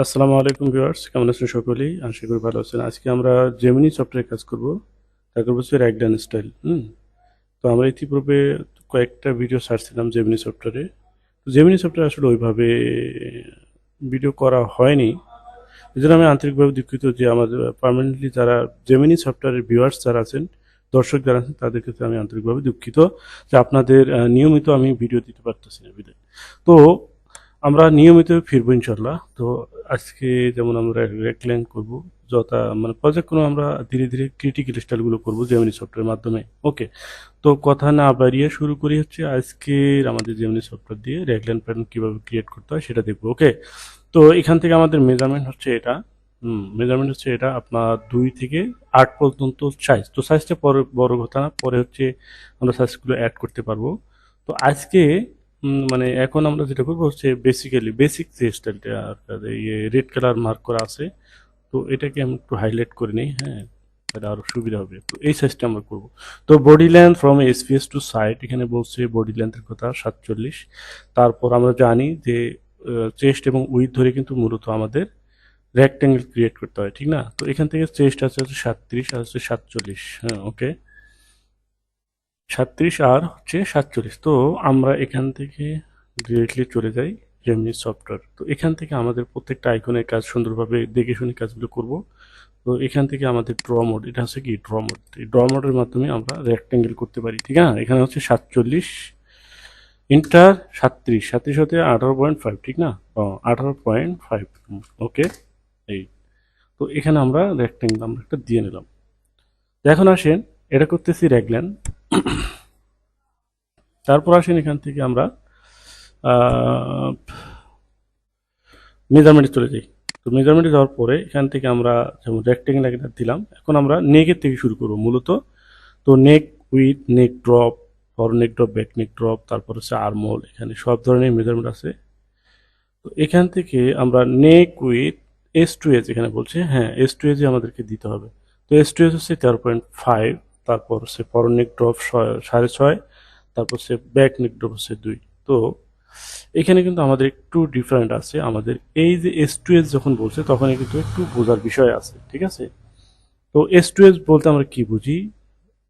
আসসালামু আলাইকুম ভিউয়ার্স, কেমন আছেন সকলেই? আশা করি ভালো আছেন। আজকে আমরা জেমিনি সফটওয়্যার কাজ করব। তা করব হচ্ছে র্যাকডান স্টাইল হুম? তো আমরা ইতিপূর্বে কয়েকটা ভিডিও ছাড়ছিলাম জেমিনি সফটওয়্যারে তো জেমিনি সফটওয়্যার আসলে ওইভাবে ভিডিও করা হয়নি। এই আমি আন্তরিকভাবে দুঃখিত যে আমাদের পার্মানেন্টলি যারা জেমিনি সফটওয়্যারের ভিউয়ার্স যারা আছেন, দর্শক যারা আছেন, তাদের ক্ষেত্রে আমি আন্তরিকভাবে দুঃখিত যে আপনাদের নিয়মিত আমি ভিডিও দিতে পারতেছি না বিদায়। তো আমরা নিয়মিত ফিরবো ইনশাল্লাহ তো আজকে যেমন আমরা রেকল্যাং করব, যথা মানে পর্যায়ক্রমে আমরা ধীরে ধীরে ক্রিটিক্যাল স্টাইলগুলো করব জেমিনি সফটওয়্যারের মাধ্যমে। ওকে তো কথা না বাড়িয়ে শুরু করি হচ্ছে আজকের আমাদের জেমিনি সফটওয়্যার দিয়ে রেকল্যান প্যাটার্ন কীভাবে ক্রিয়েট করতে হয় সেটা দেখব। ওকে তো এখান থেকে আমাদের মেজারমেন্ট হচ্ছে এটা। মেজারমেন্ট হচ্ছে এটা আপনার দুই থেকে আট পর্যন্ত সাইজ তো সাইজটা পরে বড় কথা না, পরে হচ্ছে আমরা সাইজগুলো অ্যাড করতে পারব। তো আজকে মানে এখন আমরা যেটা করব হচ্ছে বেসিক্যালি বেসিক যে স্টাইলটা ইয়ে রেড কালার মার্ক করা আছে। তো এটাকে আমি একটু হাইলাইট করে নিই হ্যাঁ? তাহলে আরও সুবিধা হবে। তো এই সাইজটা আমরা করব। তো body length from SPS to side এখানে বলছে বডি লেন্থের কথা সাতচল্লিশ। তারপর আমরা জানি যে চেস্ট এবং উইথ ধরে কিন্তু মূলত আমাদের রেক্ট্যাঙ্গেল ক্রিয়েট করতে হয়, ঠিক না? তো এখান থেকে চেস্ট আছে হচ্ছে সাতত্রিশ, আর হচ্ছে সাতচল্লিশ হ্যাঁ ওকে সাতত্রিশ আর হচ্ছে সাতচল্লিশ। তো আমরা এখান থেকে ডিরেক্টলি চলে যাই জেমনি সফটওয়্যার তো এখান থেকে আমাদের প্রত্যেকটা আইকনের কাজ সুন্দরভাবে দেখে শুনে কাজগুলো করব। তো এখান থেকে আমাদের ড্র মোড এটা হচ্ছে কি ড্র মোড এই ড্র মোডের মাধ্যমে আমরা রেক্ট্যাঙ্গেল করতে পারি, ঠিক আছে এখানে হচ্ছে সাতচল্লিশ ইন্টার সাতত্রিশ সাতত্রিশ হতে আঠারো পয়েন্ট ফাইভ ঠিক না? আঠারো পয়েন্ট ফাইভ ওকে এই। তো এখানে আমরা রেক্ট্যাঙ্গেল আমরা একটা দিয়ে নিলাম। এখন আসেন, এটা করতেছি রেগল্যান তারপর আসেন এখান থেকে আমরা মেজারমেন্টে চলে যাই। তো মেজারমেন্টে যাওয়ার পরে এখান থেকে আমরা যেমন রেক্টেঙ্গেল একটা দিলাম, এখন আমরা নেকের থেকে শুরু করব মূলত। তো neck width neck drop front neck drop back neck drop তারপর হচ্ছে আর্মোল এখানে সব ধরনের মেজারমেন্ট আছে। তো এখান থেকে আমরা neck width S to edge এখানে বলছে হ্যাঁ এস টু এজে আমাদেরকে দিতে হবে। তো এস টু এজ হচ্ছে তেরো পয়েন্ট ফাইভ তারপর হচ্ছে ফর নেক ড্রপ সাড়ে ছয়, তারপর হচ্ছে ব্যাক নেক ড্রপ হচ্ছে দুই। তো এখানে কিন্তু আমাদের একটু ডিফারেন্ট আছে। আমাদের এই যে এস টু এস যখন বলছে তখন কিন্তু একটু বোঝার বিষয় আছে, ঠিক আছে? তো এস টু এস বলতে আমরা কি বুঝি?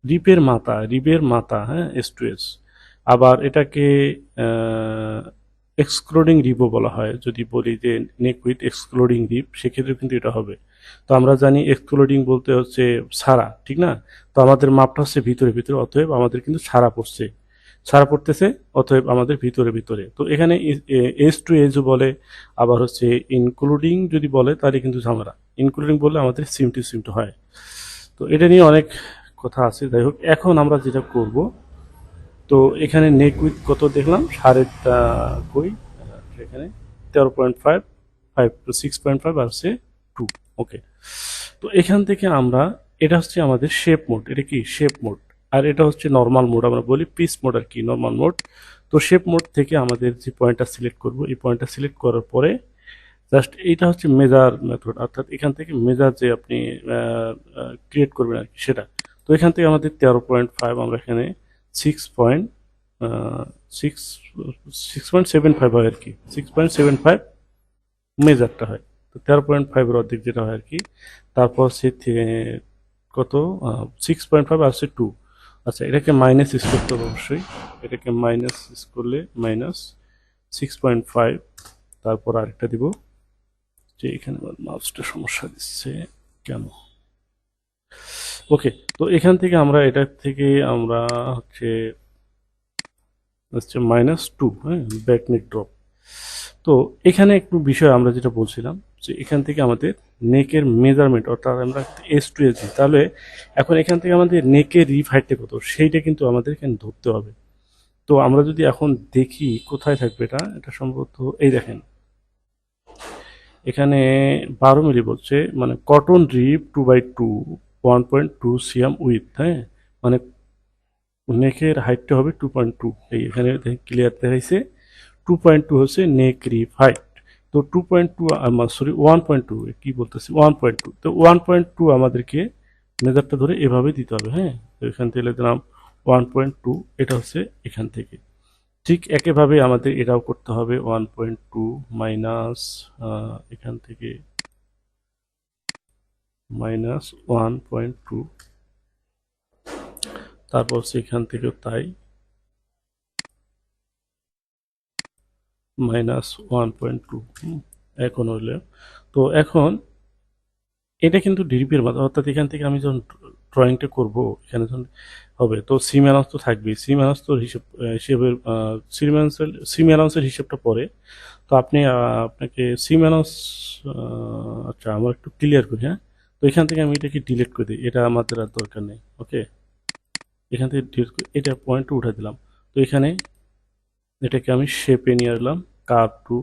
রিপের মাথা রিপের মাথা হ্যাঁ এস টু এস আবার এটাকে এক্সক্লুডিং রিপও বলা হয়। যদি বলি যে নেক উইথ এক্সক্লুডিং রিপ সেক্ষেত্রে কিন্তু এটা হবে। তো আমরা জানি এক্সক্লুডিং বলতে হচ্ছে সারা ঠিক না? তো আমাদের মাপটা হচ্ছে ভিতরে ভিতরে, অতএব আমাদের কিন্তু ছাড়া পড়ছে। ছাড়া পড়তেছে, অতএব আমাদের ভিতরে ভিতরে। তো এখানে এজ টু এজ বলে, আবার হচ্ছে ইনক্লুডিং যদি বলে, তাহলে কিন্তু ঝামেলা। ইনক্লুডিং বললে আমাদের সিম টু সিম টু হয়। তো এটা নিয়ে অনেক কথা আছে। যাই হোক, এখন আমরা যেটা করব তো এখানে নেক উইথ কত দেখলাম? সাড়েটা কই? এখানে। তেরো point five five two six point five আর হচ্ছে টু ওকে তো এখান থেকে আমরা, এটা হচ্ছে আমাদের শেপ মোড এটা কি? শেপ মোড আর এটা হচ্ছে নর্মাল মোড আমরা বলি পিস মোড আর কি নর্মাল মোড তো শেপ মোড থেকে আমাদের যে পয়েন্টটা সিলেক্ট করব, এই পয়েন্টটা সিলেক্ট করার পরে জাস্ট এইটা হচ্ছে মেজার মেথড অর্থাৎ এখান থেকে মেজার যে আপনি ক্রিয়েট করবেন আর কি, সেটা। তো এখান থেকে আমাদের তেরো পয়েন্ট ফাইভ আমরা এখানে six point six six point seven five হয় আর কি। সিক্স পয়েন্ট সেভেন ফাইভ মেজারটা হয়। তো তেরো পয়েন্ট ফাইভের অর্ধেক যেটা হয় আর কি, তারপর সে কত? সিক্স পয়েন্ট ফাইভ আসছে টু আচ্ছা এটাকে মাইনাস ইউজ করতে হবে অবশ্যই। এটাকে মাইনাস ইউজ করলে মাইনাস সিক্স পয়েন্ট ফাইভ তারপর আরেকটা দিব। যে এখানে মাউসটা সমস্যা দিচ্ছে কেন? ওকে তো এখান থেকে আমরা এটা থেকে আমরা হচ্ছে হচ্ছে মাইনাস টু হ্যাঁ ব্যাকনেক ড্রপ তো এখানে একটু বিষয় আমরা যেটা বলছিলাম, যে এখান থেকে আমাদের নেকের মেজারমেন্ট অর্থাৎ আমরা এস টু এস তাহলে এখন এখান থেকে আমাদের নেকের রিফ হাইটটা কত? সেইটা কিন্তু আমাদের এখানে ধরতে হবে। তো আমরা যদি এখন দেখি কোথায় থাকবে এটা এটা সম্ভবত এই দেখেন। এখানে বারো মিলি বলছে মানে cotton rib two by two one point two CM with হ্যাঁ? মানে নেকের হাইটটা হবে টু পয়েন্ট টু এই এখানে ক্লিয়ার দেখাইছে। টু পয়েন্ট টু হচ্ছে নেক রিপ হাইট তো two point two sorry one point two কি বলতেছি? ওয়ান পয়েন্ট টু তো ওয়ান পয়েন্ট টু আমাদেরকে মেজারটা ধরে এভাবে দিতে হবে হ্যাঁ? তো এখান থেকে দিলাম ওয়ান পয়েন্ট টু এটা হচ্ছে এখান থেকে। ঠিক একইভাবে আমাদের এটাও করতে হবে ওয়ান পয়েন্ট টু মাইনাস এখান থেকে মাইনাস ওয়ান পয়েন্ট টু। তারপর সেখান থেকেও তাই মাইনাস ওয়ান পয়েন্ট টু এখন হইলে তো এখন এটা কিন্তু ডিরিপের মাধ্যমে অর্থাৎ এখান থেকে আমি যখন ড্রয়িংটা করব, এখানে যখন হবে, তো সিম অ্যালাউন্স তো থাকবেই। সিম অ্যালাউন্স তো হিসেব হিসেবের সিম সিম অ্যালাউন্সের হিসেবটা পরে। তো আপনি আপনাকে সিম অ্যালাউন্স আচ্ছা আমার একটু ক্লিয়ার করি হ্যাঁ? তো এখান থেকে আমি এটাকে ডিলিট করে দিই। এটা আমাদের আর দরকার নেই ওকে এখান থেকে ডিলিট করে, এটা পয়েন্টটা উঠে দিলাম। তো এখানে এটাকে আমি শেপে নিয়ে আসলাম cup to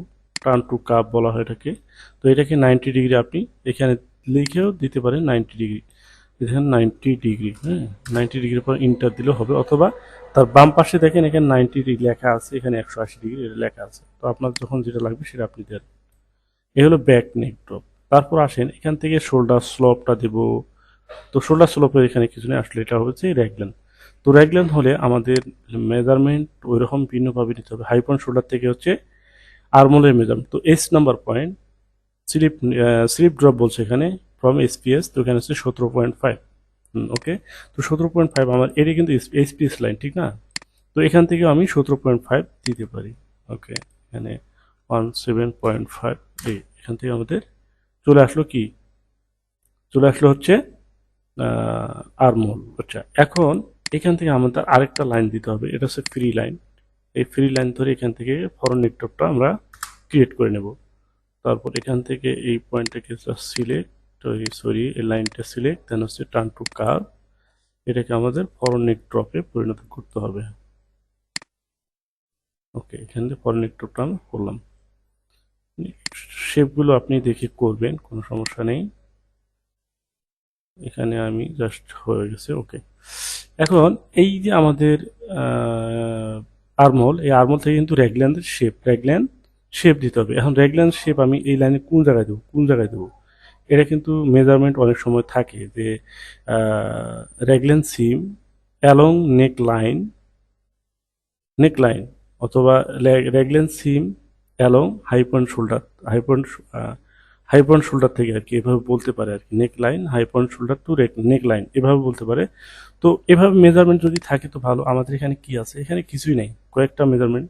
turn to cup বলা হয় এটাকে। তো এটাকে নাইনটি ডিগ্রি আপনি এখানে লিখেও দিতে পারেন নাইনটি ডিগ্রি এখানে নাইনটি ডিগ্রি হ্যাঁ? নাইনটি ডিগ্রির পর ইন্টার দিলেও হবে, অথবা তার বাম পাশে দেখেন এখানে নাইনটি ডিগ্রি লেখা আছে, এখানে একশো আশি ডিগ্রি লেখা আছে। তো আপনার যখন যেটা লাগবে সেটা আপনি দেন। এ হলো ব্যাক নেক ড্রপ তারপর আসেন, এখান থেকে শোল্ডার স্লোপটা দেব। তো শোল্ডার স্লোপের এখানে কিছু নেই, আসলে এটা হচ্ছে র্যাগলেন তো র্যাগলেন হলে আমাদের মেজারমেন্ট ওই রকম ভিন্নভাবে নিতে হবে। হাই পয়েন্ট শোল্ডার থেকে হচ্ছে আরমোলের মেজারমেন্ট তো S number point slip slip drop বলছে এখানে ফ্রম এসপিএস তো এখানে হচ্ছে সতেরো পয়েন্ট ফাইভ ওকে তো সতেরো পয়েন্ট ফাইভ আমার, এটা কিন্তু এসপিএস লাইন ঠিক না? তো এখান থেকে আমি সতেরো পয়েন্ট ফাইভ দিতে পারি ওকে এখানে ওয়ান সেভেন পয়েন্ট ফাইভ এখান থেকে আমাদের চলে আসলো কি? চলে আসলো হচ্ছে আরমোল। আচ্ছা এখন এখান থেকে আমাদের আরেকটা লাইন দিতে হবে। এটা হচ্ছে ফ্রি লাইন এই ফ্রি লাইন ধরে এখান থেকে ফরন নেটওয়ার্কটা আমরা ক্রিয়েট করে নেব। তারপর এখান থেকে এই পয়েন্টটাকে সিলেক্ট সরি এই লাইনটা সিলেক্ট দেন হচ্ছে টার্ন টু কার এটাকে আমাদের ফরেন ড্রপে পরিণত করতে হবে। ওকে এখান থেকে ফরেন নেক আমরা আমি করলাম। শেপগুলো আপনি দেখে করবেন, কোনো সমস্যা নেই। এখানে আমি জাস্ট হয়ে গেছে ওকে এখন এই যে আমাদের আর্মহোল এই আর্মহোল থেকে কিন্তু রেগল্যান্ডের শেপ রেগল্যান্ড শেপ দিতে হবে। এখন রেগল্যান্ড শেপ আমি এই লাইনে কোন জায়গায় দেবো? কোন জায়গায় দেবো? এটা কিন্তু মেজারমেন্ট অনেক সময় থাকে যে raglan seam along neck line neck line অথবা raglan seam along high point shoulder high point high point shoulder থেকে আর কি এভাবে বলতে পারে আর কি neck line high point shoulder to rake neck line এভাবে বলতে পারে। তো এভাবে মেজারমেন্ট যদি থাকে তো ভালো, আমাদের এখানে কি আছে? এখানে কিছুই নেই, কয়েকটা মেজারমেন্ট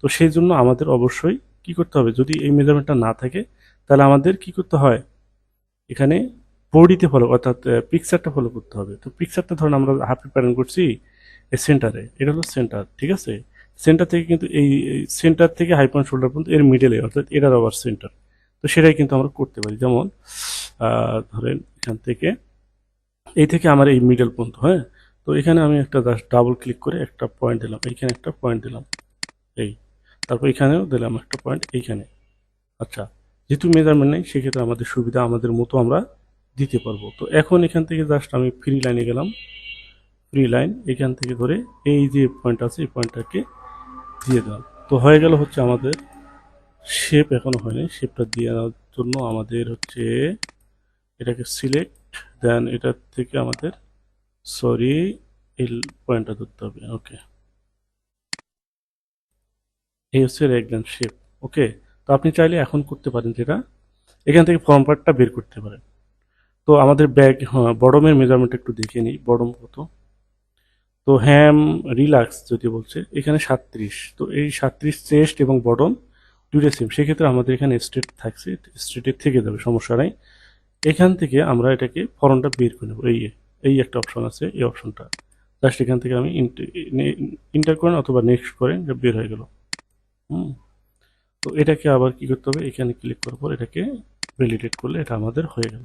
তো সেই জন্য আমাদের অবশ্যই কি করতে হবে? যদি এই মেজারমেন্টটা না থাকে, তাহলে আমাদের কি করতে হয়? এখানে বডিতে ফলো অর্থাৎ পিকচারটা ফলো করতে হবে। তো পিকচারটা ধরুন আমরা হাফি প্যাটার্ন করছি সেন্টারে এটা হলো সেন্টার ঠিক আছে? সেন্টার থেকে কিন্তু এই সেন্টার থেকে হাইপন শোল্ডার পর্যন্ত এর মিডলে অর্থাৎ এটার আবার সেন্টার তো সেটাই কিন্তু আমরা করতে পারি। যেমন ধরেন এখান থেকে, এই থেকে আমার এই মিডল পর্যন্ত হ্যাঁ? তো এখানে আমি একটা ডাবল ক্লিক করে একটা পয়েন্ট দিলাম। এইখানে একটা পয়েন্ট দিলাম। এই। তারপর এখানেও দিলাম একটা পয়েন্ট এইখানে। আচ্ছা যেহেতু মেজারমেন্ট নেই, সেক্ষেত্রে আমাদের সুবিধা আমাদের মতো আমরা দিতে পারব। তো এখন এখান থেকে জাস্ট আমি ফ্রি লাইনে গেলাম। ফ্রি লাইন এখান থেকে ধরে এই যে পয়েন্ট আছে, এই পয়েন্টটাকে দিয়ে দিলাম তো হয়ে গেল হচ্ছে আমাদের শেপ এখনও হয়নি। শেপটা দিয়ে দেওয়ার জন্য আমাদের হচ্ছে এটাকে সিলেক্ট দেন এটার থেকে আমাদের সরি এই পয়েন্টটা ধরতে হবে। ওকে এই হচ্ছে রেগলেন শেপ ওকে তো আপনি চাইলে এখন করতে পারেন যেটা। এখান থেকে ফর্ম পার্টটা বের করতে পারেন। তো আমাদের ব্যাগ হ্যাঁ বডমের মেজারমেন্ট একটু দেখে নিই। বডম কত? তো হ্যাম রিল্যাক্স যদি বলছে, এখানে সাতত্রিশ। তো এই সাতত্রিশ চেস্ট এবং বডম দুইটা সেম সেক্ষেত্রে আমাদের এখানে স্ট্রেট থাকছে স্ট্রেটের থেকে যাবে, সমস্যা নাই। এখান থেকে আমরা এটাকে ফর্মটা বের করে নেব। এই এই একটা অপশন আছে, এই অপশনটা জাস্ট এখান থেকে আমি ইন্টার করেন অথবা নেক্সট করেন বের হয়ে গেল। হুম। তো এটাকে আবার কি করতে হবে? এখানে ক্লিক করার পর এটাকে ভ্যালিডেট করলে এটা আমাদের হয়ে গেল।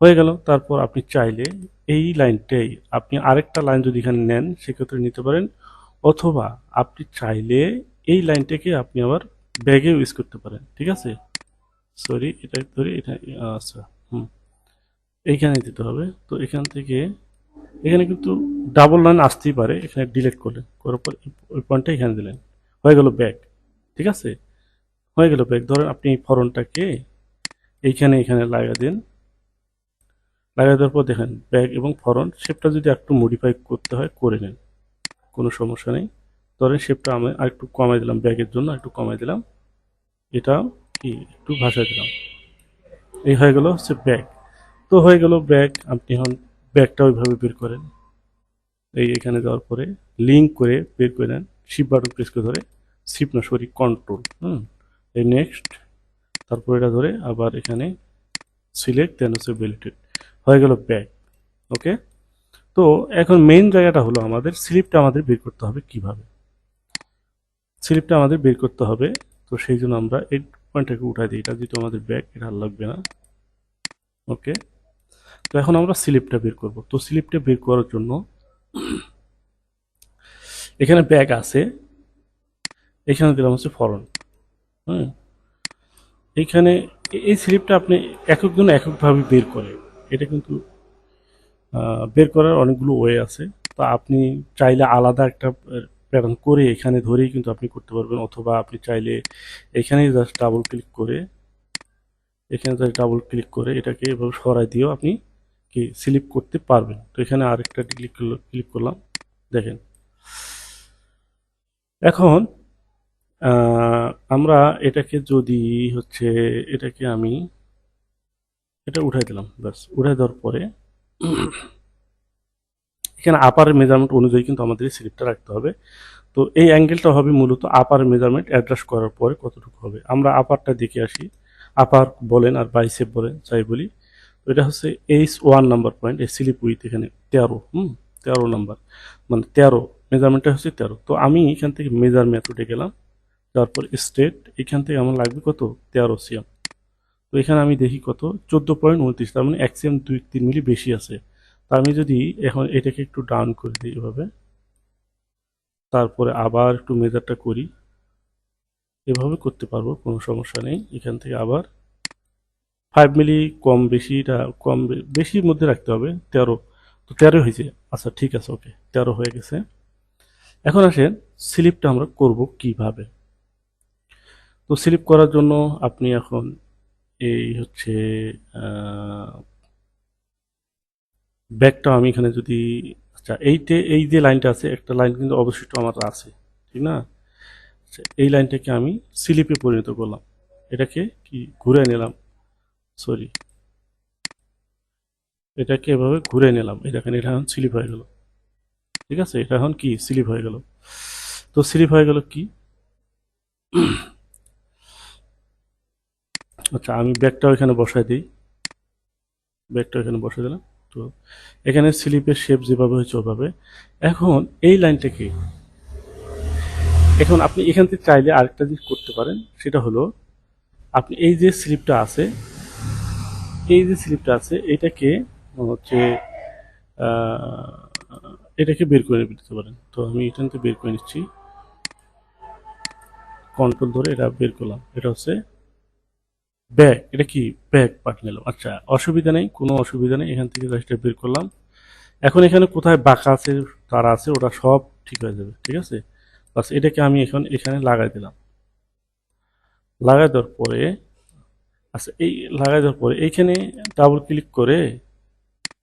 হয়ে গেল। তারপর আপনি চাইলে এই লাইনটাই আপনি আরেকটা লাইন যদি এখানে নেন, সেক্ষেত্রে নিতে পারেন। অথবা আপনি চাইলে এই লাইনটাকে আপনি আবার ব্যাগে ইউজ করতে পারেন। ঠিক আছে? সরি এটা ধরে এটা আচ্ছা হুম। এইখানে দিতে হবে। তো এখান থেকে, এখানে কিন্তু ডাবল লাইন আসতেই পারে, এখানে ডিলেট করলেন। করার পর ওই পয়েন্টটা এখানে দিলেন। হয়ে গেল ব্যাগ। ঠিক আছে? হয়ে গেল ব্যাগ। ধরেন আপনি এই ফরনটাকে এইখানে, এখানে লাগা দিন। লাগা দেওয়ার পর দেখেন, ব্যাগ এবং ফরন, শেপটা যদি একটু মডিফাই করতে হয়, করে নেন। কোনো সমস্যা নেই। ধরেন শেপটা আমি আরেকটু কমাই দিলাম, ব্যাগের জন্য একটু কমাই দিলাম। এটা কি? একটু ভাষায় দিলাম। এই হয়ে গেল হচ্ছে ব্যাগ। তো হয়ে গেল ব্যাগ, আপনি এখন ব্যাগটা ওইভাবে বের করেন। এই এখানে যাওয়ার পরে লিঙ্ক করে বের করে নেন শিপ বাটন প্রেস করে ধরে শিপ না সরি কন্ট্রোল হুম? এই নেক্সট তারপর এটা ধরে আবার এখানে সিলেক্ট দেন হচ্ছে বেলিটেড হয়ে গেল ব্যাগ ওকে? তো এখন মেইন জায়গাটা হলো আমাদের স্লিপটা আমাদের বের করতে হবে কীভাবে? স্লিপটা আমাদের বের করতে হবে। তো সেই জন্য আমরা এই পয়েন্টটাকে উঠাই দিই। এটা যেহেতু আমাদের ব্যাগ, এটা লাগবে না। ওকে? তো এখন আমরা স্লিপটা বের করব। তো স্লিপটা বের করার জন্য এখানে ব্যাগ আছে। এখানে দিলাম হচ্ছে ফরন। হ্যাঁ? এইখানে এই স্লিপটা আপনি একজন এককভাবে বের করে এটা কিন্তু বের করার অনেকগুলো ওয়ে আছে। তো আপনি চাইলে আলাদা একটা প্যাটার্ন করে এখানে ধরেই কিন্তু আপনি করতে পারবেন, অথবা আপনি চাইলে এখানে জাস্ট ডাবল ক্লিক করে, এখানে জাস্ট ডাবল ক্লিক করে এটাকে এভাবে সরাই দিয়েও আপনি কি স্লিপ করতে পারবেন। তো এখানে আরেকটা ক্লিক ক্লিক করলাম, দেখেন। এখন আমরা এটাকে যদি হচ্ছে, এটাকে আমি এটা উঠাই দিলাম, ব্যাস। উঠাই দেওয়ার পরে এখানে আপার মেজারমেন্ট অনুযায়ী কিন্তু আমাদের এই স্লিপটা রাখতে হবে। তো এই অ্যাঙ্গেলটা হবে মূলত আপার মেজারমেন্ট অ্যাডজাস্ট করার পরে কতটুকু হবে। আমরা আপারটা দেখে আসি। আপার বলেন আর বাইসেপ বলেন, যাই বলি। তো এটা হচ্ছে এইচ ওয়ান নাম্বার পয়েন্ট এই স্লিপ উইথ এখানে তেরো, হুম, তেরো নাম্বার মানে তেরো মেজারমেন্টটা হচ্ছে তেরো। তো আমি এখান থেকে মেজার মেথডে গেলাম। তারপর স্টেট এখান থেকে আমার লাগবে কত? তেরো সিএম তো এখানে আমি দেখি কত? চোদ্দ পয়েন্ট উনত্রিশ, তার মানে এক সিএম দুই তিন মিলি বেশি আছে। তা আমি যদি এখন এটাকে একটু ডাউন করে দিই এভাবে, তারপরে আবার একটু মেজারটা করি, এভাবে করতে পারব, কোনো সমস্যা নেই। এখান থেকে আবার ফাইভ মিলি কম বেশিটা, কম বেশির মধ্যে রাখতে হবে, তেরো। তো তেরো হয়েছে। আচ্ছা ঠিক আছে ওকে তেরো হয়ে গেছে। এখন আসেন স্লিপটা আমরা করব কীভাবে? তো স্লিপ করার জন্য আপনি এখন এই হচ্ছে ব্যাগটা আমি এখানে যদি আচ্ছা এইটে এই যে লাইনটা আছে একটা লাইন কিন্তু অবশিষ্ট আমার আছে ঠিক না? আচ্ছা, এই লাইনটাকে আমি স্লিপে পরিণত করলাম। এটাকে কি ঘুরে নিলাম? সরি। এটাকে এভাবে ঘুরে নিলাম। দেখেন এটা এখন স্লিপ হয়ে গেল। ঠিক আছে? এটা এখন কি? স্লিপ হয়ে গেল। তো স্লিপ হয়ে গেল কি? আচ্ছা আমি ব্যাগটাও এখানে বসাই দিই। ব্যাগটা এখানে বসাই দিলাম। তো এখানে স্লিপের শেপ যেভাবে হয়েছে ওভাবে। এখন এই লাইনটাকে এখন আপনি এখান থেকে চাইলে আরেকটা জিনিস করতে পারেন। সেটা হলো, আপনি এই যে স্লিপটা আছে, এই যে স্লিপটা আছে, এটাকে হচ্ছে এটাকে বের করে দিতে পারেন। তো আমি এখান থেকে বের করে নিচ্ছি। কন্ট্রোল ধরে এটা বের করলাম। এটা হচ্ছে ব্যাগ, এটা কি ব্যাগ নিলাম আচ্ছা অসুবিধা নেই, কোনো অসুবিধা নেই, এখান থেকে জাস্ট বের করলাম। এখন এখানে কোথায় বাঁকা আছে, তারা আছে, ওটা সব ঠিক হয়ে যাবে, ঠিক আছে? বাস এটাকে আমি এখন এখানে লাগাই দিলাম। লাগাই দেওয়ার পরে আচ্ছা এই লাগাই দেওয়ার পরে, এইখানে ডাবল ক্লিক করে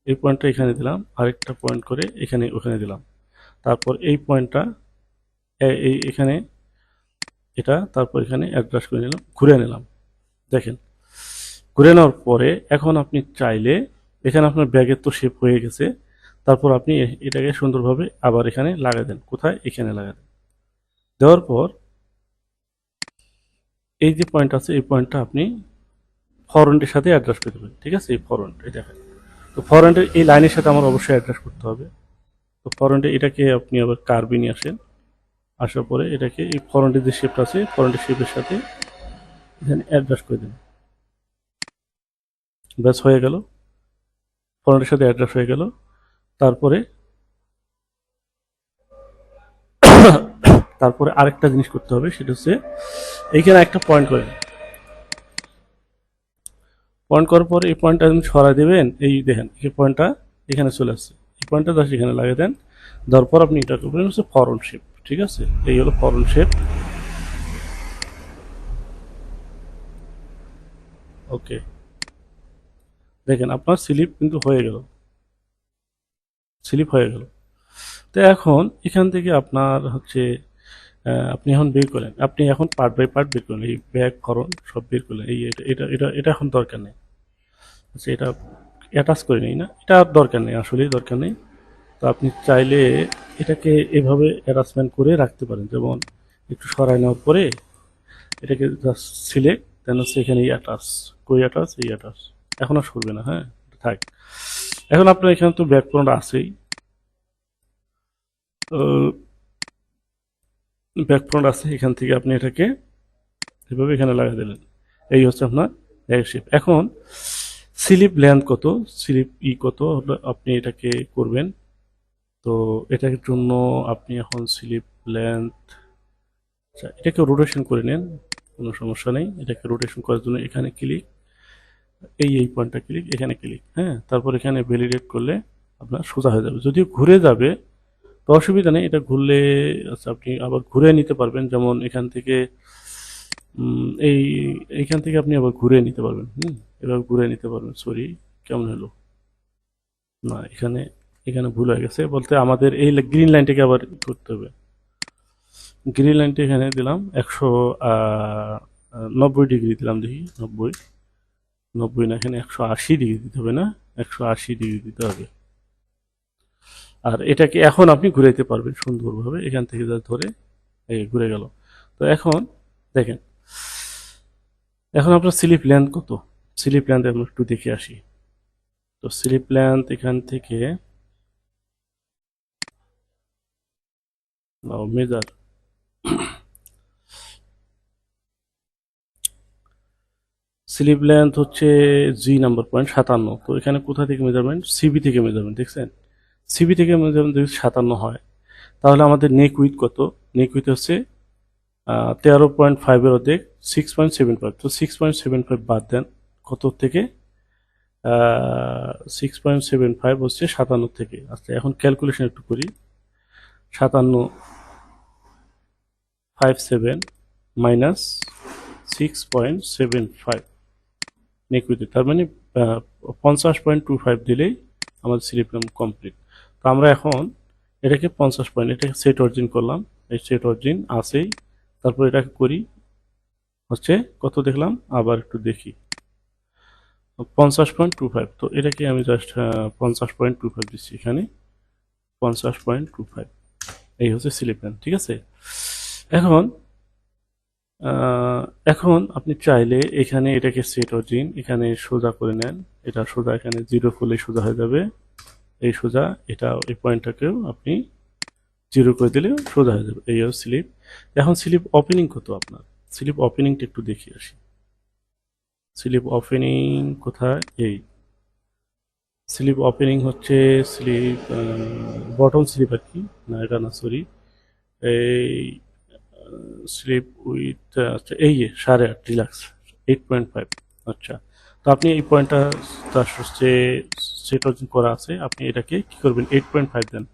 এই পয়েন্টটা এখানে দিলাম, আরেকটা পয়েন্ট করে এখানে, ওখানে দিলাম। তারপর এই পয়েন্টটা এই এখানে, এটা, তারপর এখানে অ্যাডজাস্ট করে নিলাম, ঘুরে নিলাম। দেখেন, ঘুরে নেওয়ার পরে এখন আপনি চাইলে এখানে আপনার ব্যাগের তো শেপ হয়ে গেছে, তারপর আপনি এটাকে সুন্দরভাবে আবার এখানে লাগাই দেন। কোথায়? এখানে লাগাই দেন। দেওয়ার পর এই যে পয়েন্ট আছে, এই পয়েন্টটা আপনি ফরন্টের সাথে অ্যাড্রেস করে দেবেন, ঠিক আছে? এই ফরন্ট এই দেখেন। তো ফরন্টের এই লাইনের সাথে আমার অবশ্যই অ্যাডজাস্ট করতে হবে। তো ফরন্টে এটাকে আপনি আবার কার্বি নিয়ে আসেন। আসার পরে এটাকে এই ফরন্টের যে শেপটা আছে ফরন্টের শেপের সাথে এখানে অ্যাডজাস্ট করে দেন ব্যাস, হয়ে গেল। ফরন্টের সাথে অ্যাডজাস্ট হয়ে গেল। তারপরে তারপরে আরেকটা জিনিস করতে হবে, সেটা হচ্ছে এইখানে একটা পয়েন্ট করেন পয়েন্ট করার পরে এই পয়েন্টটা আপনি সরাই দেবেন। এই দেখেন, এই পয়েন্টটা এখানে চলে আসছে। এই পয়েন্টটা জাস্ট এখানে লাগিয়ে দেন। দেওয়ার পর আপনি এটা করবেন, হচ্ছে ফরন শেপ ঠিক আছে? এই হলো ফরন শেপ ওকে দেখেন, আপনার স্লিপ কিন্তু হয়ে গেল। স্লিপ হয়ে গেল। তো এখন এখান থেকে আপনার হচ্ছে আপনি এখন বের করেন। আপনি এখন পার্ট বাই পার্ট বের করেন। এই ব্যাগ হরণ সব বের করলেন। এই এটা এটা এটা এখন দরকার নেই। আচ্ছা এটা অ্যাটাচ করে নেই না? এটা দরকার নেই, আসলেই দরকার নেই। তো আপনি চাইলে এটাকে এভাবে অ্যাটাচমেন্ট করে রাখতে পারেন। যেমন একটু সরাই নেওয়ার পরে এটাকে জাস্ট সিলেক্ট দেন হচ্ছে এখানে এই অ্যাটাচ কই অ্যাটাচ এই অ্যাটাচ এখন আর সরবে না হ্যাঁ? থাক। এখন আপনার এখানে তো ব্যাকগ্রাউন্ড আছেই। ব্যাকগ্রাউন্ড আছে, এখান থেকে আপনি এটাকে এভাবে এখানে লাগিয়ে দিলেন। এই হচ্ছে আপনার শেপ এখন স্লিপ লেন্থ কত? স্লিপ ই কত? আপনি এটাকে করবেন। তো এটার জন্য আপনি এখন স্লিপ লেন্থ আচ্ছা এটাকে রোটেশন করে নেন। কোনো সমস্যা নেই, এটাকে রোটেশন করার জন্য এখানে ক্লিক এই এই পয়েন্টটা ক্লিক এখানে ক্লিক হ্যাঁ? তারপর এখানে ভ্যালিডেট করলে আপনার সোজা হয়ে যাবে। যদিও ঘুরে যাবে, তো অসুবিধা নেই, এটা ঘুরলে আচ্ছা আপনি আবার ঘুরে নিতে পারবেন। যেমন এখান থেকে এই, এইখান থেকে আপনি আবার ঘুরে নিতে পারবেন, হুম? এবার ঘুরে নিতে পারবেন সরি কেমন হলো? না, এখানে এখানে ভুল হয়ে গেছে। বলতে আমাদের এই গ্রিন লাইনটাকে আবার করতে হবে। গ্রিন লাইনটা এখানে দিলাম একশো নব্বই ডিগ্রি দিলাম দেখি, নব্বই। নব্বই না, এখানে একশো আশি ডিগ্রি দিতে হবে না, একশো আশি ডিগ্রি দিতে হবে। আর এটাকে এখন আপনি ঘুরাইতে পারবেন সুন্দরভাবে, এখান থেকে যা ধরে ঘুরে গেল। তো এখন দেখেন, এখন আপনার স্লিপ লেন্থ কত? স্লিপ লেন্থ আমরা একটু দেখে আসি। তো স্লিপ লেন্থ এখান থেকে মেজার স্লিপ লেন্থ হচ্ছে জি নাম্বার পয়েন্ট সাতান্ন। তো এখানে কোথা থেকে মেজারমেন্ট সিবি থেকে মেজারমেন্ট দেখছেন? সিবি থেকে মেজারমেন্ট যদি সাতান্ন হয়, তাহলে আমাদের নেক উইথ কত? নেক উইথ হচ্ছে তেরো পয়েন্ট ফাইভের অর্ধেক সিক্স পয়েন্ট সেভেন ফাইভ তো সিক্স পয়েন্ট সেভেন ফাইভ বাদ দেন, কত থেকে? সিক্স পয়েন্ট সেভেন ফাইভ হচ্ছে সাতান্ন থেকে। আচ্ছা এখন ক্যালকুলেশন একটু করি। সাতান্ন five seven minus six point seven five নেকুইতে তার মানে পঞ্চাশ পয়েন্ট টু ফাইভ দিলেই আমাদের সিলিপ্লাম কমপ্লিট তো আমরা এখন এটাকে পঞ্চাশ পয়েন্ট এটাকে সেট অরিজিন করলাম। এই সেট অরিজিন আসেই তারপর এটাকে করি, হচ্ছে কত দেখলাম? আবার একটু দেখি। পঞ্চাশ পয়েন্ট টু ফাইভ তো এটাকে আমি জাস্ট পঞ্চাশ পয়েন্ট টু ফাইভ দিচ্ছি এখানে। পঞ্চাশ পয়েন্ট টু ফাইভ এই হচ্ছে সিলিপ্লান ঠিক আছে? এখন এখন আপনি চাইলে এখানে এটাকে সেট অরিজিন এখানে সোজা করে নেন। এটা সোজা, এখানে জিরো করলে সোজা হয়ে যাবে। এই সোজা, এটা এই পয়েন্টটাকেও আপনি জিরো করে দিলে সোজা হয়ে যাবে। এই স্লিপ এখন স্লিপ ওপেনিং কত আপনার? স্লিপ ওপেনিংটা একটু দেখি আসি। স্লিপ ওপেনিং কোথায়? এই। স্লিপ ওপেনিং হচ্ছে স্লিপ বটম স্লিপ আর কি। না, এটা না সরি এই স্লিপ উইথ আচ্ছা এই যে সাড়ে আট রিল্যাক্স এইট পয়েন্ট ফাইভ আচ্ছা তো আপনি এই পয়েন্টটা তার হচ্ছে সেট করা আছে, আপনি এটাকে কী করবেন? এইট পয়েন্ট ফাইভ দেন।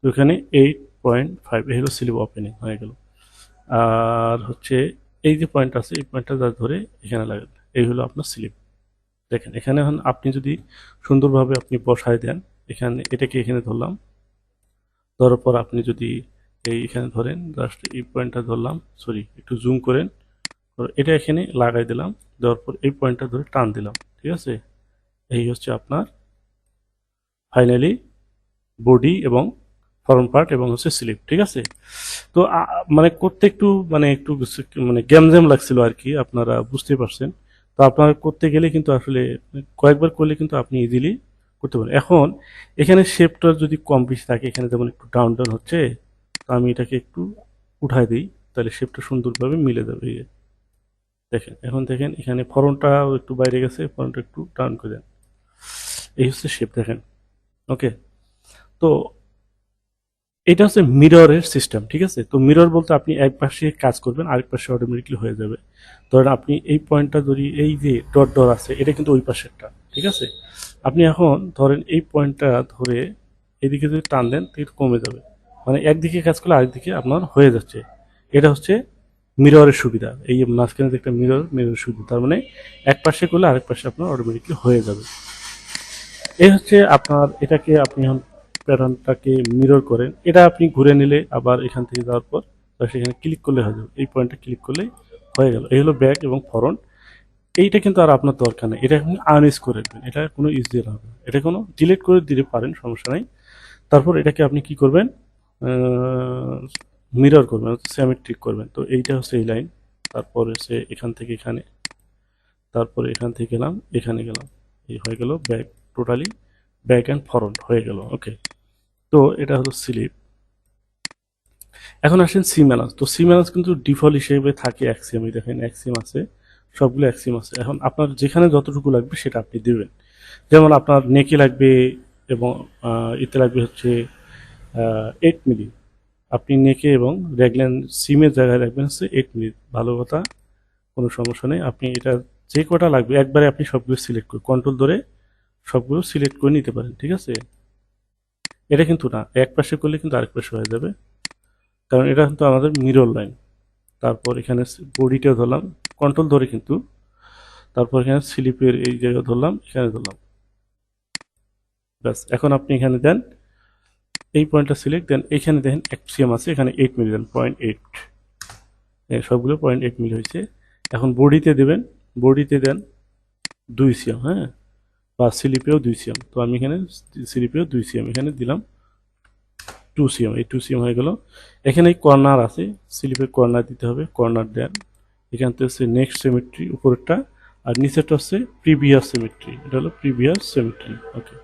তো এখানে এইট পয়েন্ট ফাইভ হলো স্লিপ ওপেনিং হয়ে গেল। আর হচ্ছে, এই যে পয়েন্ট আছে, এই পয়েন্টটা যা ধরে এখানে লাগান। এই হলো আপনার স্লিপ দেখেন, এখানে এখন আপনি যদি সুন্দরভাবে আপনি বসায় দেন, এখানে, এটাকে এখানে ধরলাম। ধরার পর আপনি যদি এই এখানে ধরেন জাস্ট এই পয়েন্টটা ধরলাম সরি একটু জুম করেন। এটা এখানে লাগাই দিলাম, দেওয়ার পর এই পয়েন্টটা ধরে টান দিলাম, ঠিক আছে? এই হচ্ছে আপনার ফাইনালি বডি এবং ফরম পার্ট এবং হচ্ছে স্লিপ ঠিক আছে? তো মানে করতে একটু মানে একটু মানে গ্যামজ্যাম লাগছিল আর কি, আপনারা বুঝতে পারছেন। তো আপনারা করতে গেলে কিন্তু আসলে, কয়েকবার করলে কিন্তু আপনি ইজিলি করতে পারেন। এখন, এখানে শেপটা যদি কম বেশি থাকে, এখানে যেমন একটু ডাউন ডাউন হচ্ছে তো আমি এটাকে একটু উঠাই দিই, তাহলে শেপটা সুন্দরভাবে মিলে যাবে এই। দেখেন, এখন দেখেন, এখানে ফরনটা একটু বাইরে গেছে, ফরনটা একটু টার্ন করে দেন। এই হচ্ছে শেপ দেখেন। ওকে তো এটা হচ্ছে মিররের সিস্টেম ঠিক আছে? তো মিরর বলতে আপনি এক পাশে কাজ করবেন, আরেক পাশে অটোমেটিকলি হয়ে যাবে। ধরেন আপনি এই পয়েন্টটা যদি, এই যে ডট ডট আছে, এটা কিন্তু ওই পাশেরটা, ঠিক আছে? আপনি এখন ধরেন এই পয়েন্টটা ধরে এদিকে যদি টান দেন, তো কমে যাবে। মানে একদিকে কাজ করলে আরেকদিকে আপনার হয়ে যাচ্ছে। এটা হচ্ছে মিররের সুবিধা। এই মাঝখানে একটা মিরর মিররের সুবিধা। তার মানে এক পাশে করলে আরেক পাশে আপনার অটোমেটিকলি হয়ে যাবে। এই হচ্ছে আপনার এটাকে আপনি এখন প্যাটার্নটাকে মিরর করেন। এটা আপনি ঘুরে নিলে আবার এখান থেকে যাওয়ার পর সেখানে ক্লিক করলে হয়ে যাবে। এই পয়েন্টটা ক্লিক করলে হয়ে গেল। এই হলো ব্যাক এবং ফরন্ট এইটা কিন্তু আর আপনার দরকার নেই। এটা আপনি আনইউজ করে দেবেন এটা কোনো ইউজ দিয়ে হবে। এটা কোনো ডিলিট করে দিতে পারেন, সমস্যা নাই। তারপর এটাকে আপনি কি করবেন? মিরর করবেন স্যামেট্রিক করবেন। তো এইটা হচ্ছে এই লাইন তারপর হচ্ছে এখান থেকে এখানে, তারপরে এখান থেকে গেলাম এখানে গেলাম। এই হয়ে গেল back totally back and front হয়ে গেল ওকে তো এটা হলো স্লিপ এখন আসেন সি ম্যানাস তো সি ম্যানাস কিন্তু ডিফল্ট হিসেবে থাকে অ্যাক্সিয়াম দেখেন অ্যাক্সিয়াম আছে, সবগুলো অ্যাক্সিয়াম আছে। এখন আপনার যেখানে যতটুকু লাগবে সেটা আপনি দেবেন। যেমন আপনার নেকে লাগবে এবং এতে লাগবে হচ্ছে এইট মিলি আপনি নেকে এবং রেগল্যান সিমের জায়গায় রাখবেন হচ্ছে এইট মিলি ভালো কথা, কোনো সমস্যা নেই। আপনি এটা যে কটা লাগবে, একবারে আপনি সবগুলো সিলেক্ট করে কন্ট্রোল ধরে সবগুলো সিলেক্ট করে নিতে পারেন, ঠিক আছে? এটা কিন্তু না, এক পাশে করলে কিন্তু আরেক পাশে হয়ে যাবে। কারণ এটা কিন্তু আমাদের মিরর লাইন তারপর এখানে বডিটা ধরলাম কন্ট্রোল ধরে কিন্তু। তারপর এখানে স্লিপের এই জায়গা ধরলাম, এখানে ধরলাম। ব্যাস, এখন আপনি এখানে দেন এই পয়েন্টটা সিলেক্ট, দেন এখানে দেখেন অ্যাক্সিয়াম আছে, এখানে এইট মিলি দেন পয়েন্ট এইট সবগুলো পয়েন্ট এইট মিলি হয়েছে। এখন বডিতে দেবেন, বডিতে দেন দুই সিএম হ্যাঁ? বা স্লিপেও দুই সিএম তো আমি এখানে স্লিপেও দুই সিএম এখানে দিলাম টু সিএম এই টু সিএম হয়ে গেল। এখানে এই কর্নার আছে স্লিপের কর্নার দিতে হবে, কর্নার দেন। এখান থেকে হচ্ছে নেক্সট সেমিট্রি উপরেরটা। আর নিচেরটা হচ্ছে প্রিভিয়াস সিমেট্রি এটা হলো প্রিভিয়াস সিমেট্রি ওকে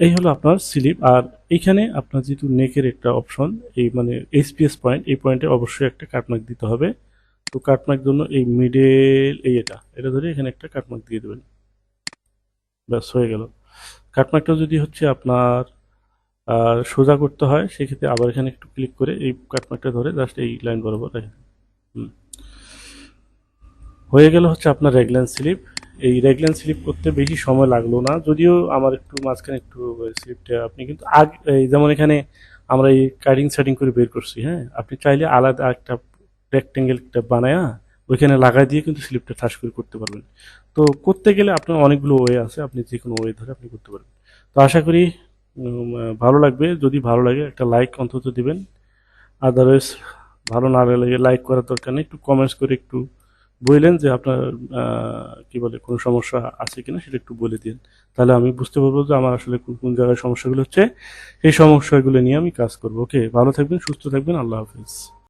এই হলো আপনার স্লিপ, আর এইখানে আপনার যেহেতু নেকের একটা অপশন এই মানে এইচপিএস পয়েন্ট এই পয়েন্টে অবশ্যই একটা কাটমার্ক দিতে হবে। তো কাটমার্ক জন্য এই মিডেল এই এটা এটা ধরে এখানে একটা কাটমার্ক দিয়ে দেবেন। ব্যাস, হয়ে গেল। কাটমার্কটা যদি হচ্ছে আপনার সোজা করতে হয়, সেক্ষেত্রে আবার এখানে একটু ক্লিক করে এই কাটমার্কটা ধরে জাস্ট এই লাইন বরাবর। হয়ে গেল হচ্ছে আপনার রেগল্যান্ড স্লিপ এই রেগল্যান্ড স্লিপ করতে বেশি সময় লাগল না। যদিও আমার একটু মাঝখানে একটু স্লিপটা আপনি কিন্তু আগ যেমন এখানে আমরা এই কাটিং সেটিং করে বের করছি হ্যাঁ? আপনি চাইলে আলাদা একটা রেক্টেঙ্গেল একটা বানায়া ওইখানে লাগাই দিয়ে কিন্তু স্লিপটা ঠাস করে করতে পারবেন। তো করতে গেলে আপনার অনেকগুলো ওয়ে আছে, আপনি যে কোনো ওয়ে ধরে আপনি করতে পারবেন। তো আশা করি ভালো লাগবে। যদি ভালো লাগে, একটা লাইক অন্তত দিবেন। আদারওয়াইজ ভালো না লাগে লাইক করার দরকার নেই। একটু কমেন্টস করে একটু বললেন যে আপনার কি বলে, কোনো সমস্যা আছে কিনা সেটা একটু বলে দিন। তাহলে আমি বুঝতে পারব যে আমার আসলে কোন কোন জায়গায় সমস্যাগুলো হচ্ছে। এই সমস্যাগুলো নিয়ে আমি কাজ করব। ওকে ভালো থাকবেন, সুস্থ থাকবেন। আল্লাহ হাফিজ।